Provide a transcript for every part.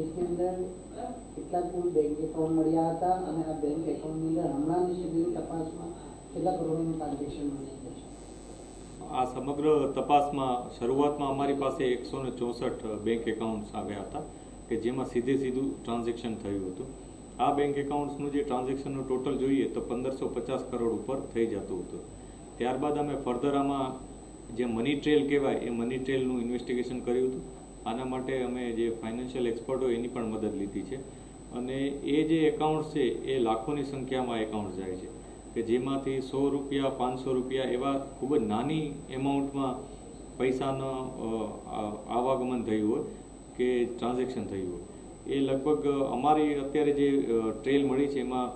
કેસની અંદર કેટલા કુલ બેંક એકાઉન્ટ મળ્યા હતા અને આ બેંક એકાઉન્ટની અંદર હમણાંની સુધીની તપાસમાં કેટલા કરોડોનું ટ્રાન્ઝેક્શન મળી આ સમગ્ર તપાસમાં, શરૂઆતમાં અમારી પાસે એકસો ને ચોસઠ બેંક એકાઉન્ટ્સ આવ્યા હતા, કે જેમાં સીધે સીધું ટ્રાન્ઝેક્શન થયું હતું. આ બેંક એકાઉન્ટ્સનું જે ટ્રાન્ઝેક્શનનું ટોટલ જોઈએ તો પંદરસો પચાસ કરોડ ઉપર થઈ જતું હતું. ત્યારબાદ અમે ફર્ધર આમાં જે મની ટ્રેલ કહેવાય, એ મની ટ્રેલનું ઇન્વેસ્ટિગેશન કર્યું હતું. આના માટે અમે જે ફાઇનાન્શિયલ એક્સપર્ટ હોય એની પણ મદદ લીધી છે. અને એ જે એકાઉન્ટ છે, એ લાખોની સંખ્યામાં એકાઉન્ટ જાય છે. કે જેમાંથી સો રૂપિયા, પાંચસો રૂપિયા એવા ખૂબ જ નાની એમાઉન્ટમાં પૈસાનો આવાગમન થયું હોય કે ટ્રાન્ઝેક્શન થયું હોય. એ લગભગ અમારી અત્યારે જે ટ્રેલ મળી છે, એમાં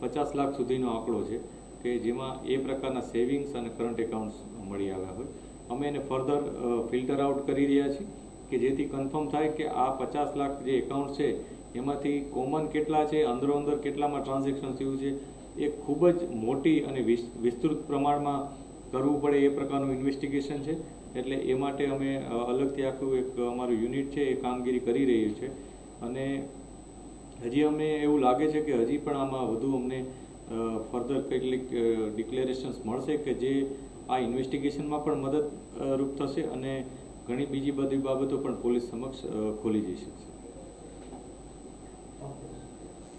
પચાસ લાખ સુધીનો આંકડો છે કે જેમાં એ પ્રકારના સેવિંગ્સ અને કરંટ એકાઉન્ટ્સ મળી આવ્યા હોય. અમે એને ફર્ધર ફિલ્ટર આઉટ કરી રહ્યા છીએ. કે જેથી કન્ફર્મ થાય કે આ પચાસ લાખ જે એકાઉન્ટ છે, એમાંથી કોમન કેટલા છે, અંદરો અંદર કેટલામાં ટ્રાન્ઝેક્શન થયું છે, એ ખૂબ જ મોટી અને વિસ- વિસ્તૃત પ્રમાણમાં કરવું પડે એ પ્રકારનું ઇન્વેસ્ટિગેશન છે. એટલે એ માટે અમે અલગથી આખું એક અમારું યુનિટ છે, એ કામગીરી કરી રહ્યું છે. અને હજી અમને એવું લાગે છે કે હજી પણ આમાં વધુ અમને ફર્ધર કેટલીક ડિક્લેરેશન્સ મળશે કે જે આ ઇન્વેસ્ટિગેશનમાં પણ મદદરૂપ થશે અને ઘણી બીજી બધી બાબતો પણ પોલીસ સમક્ષ ખોલી જઈ શકશે.